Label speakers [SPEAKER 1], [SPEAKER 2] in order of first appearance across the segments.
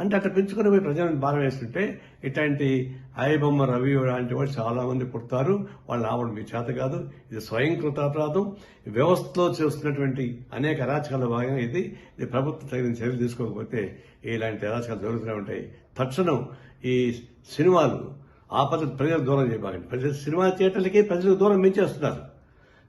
[SPEAKER 1] అంటే అట్లా పెంచుకుని పోయి ప్రజలను భారం వేస్తుంటే ఇట్లాంటి అయబొమ్మ రవి లాంటి వాళ్ళు చాలామంది పుడతారు. వాళ్ళు రావడం మీ చేత కాదు. ఇది స్వయం కృతాపరాధం. వ్యవస్థలో చేస్తున్నటువంటి అనేక అరాచకాల భాగంగా ఇది. ఇది ప్రభుత్వం తగిన చర్యలు తీసుకోకపోతే ఇలాంటి అరాచకాలు జరుగుతూనే ఉంటాయి. తక్షణం ఈ సినిమాలు ఆ పద్ధతి ప్రజలకు దూరం చేయబాకండి. ప్రజలు సినిమా థియేటర్లకి ప్రజలకు దూరం మించేస్తున్నారు.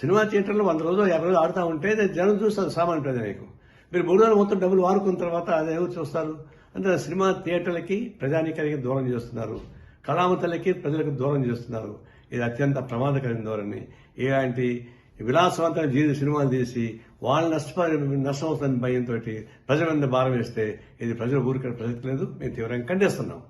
[SPEAKER 1] సినిమా థియేటర్లో వంద రోజులు యాభై రోజులు ఆడుతూ ఉంటే జనం చూస్తారు సామాన్య ప్రజలకు మీరు మూడు రోజులు మొత్తం డబ్బులు వారుకున్న తర్వాత అదే చూస్తారు. అంటే సినిమా థియేటర్లకి ప్రజానీకానికి దూరం చేస్తున్నారు. కళామతలకి ప్రజలకు దూరం చేస్తున్నారు. ఇది అత్యంత ప్రమాదకరమైన ధోరణి. ఇలాంటి విలాసవంతమైన జీవిత సినిమాలు తీసి వాళ్ళు నష్టపరి నష్టమవుతున్న భయంతో ప్రజల మీద భారం వేస్తే ఇది ప్రజలు ఊరికే ప్రసక్తి లేదు. మేము తీవ్రంగా ఖండిస్తున్నాం.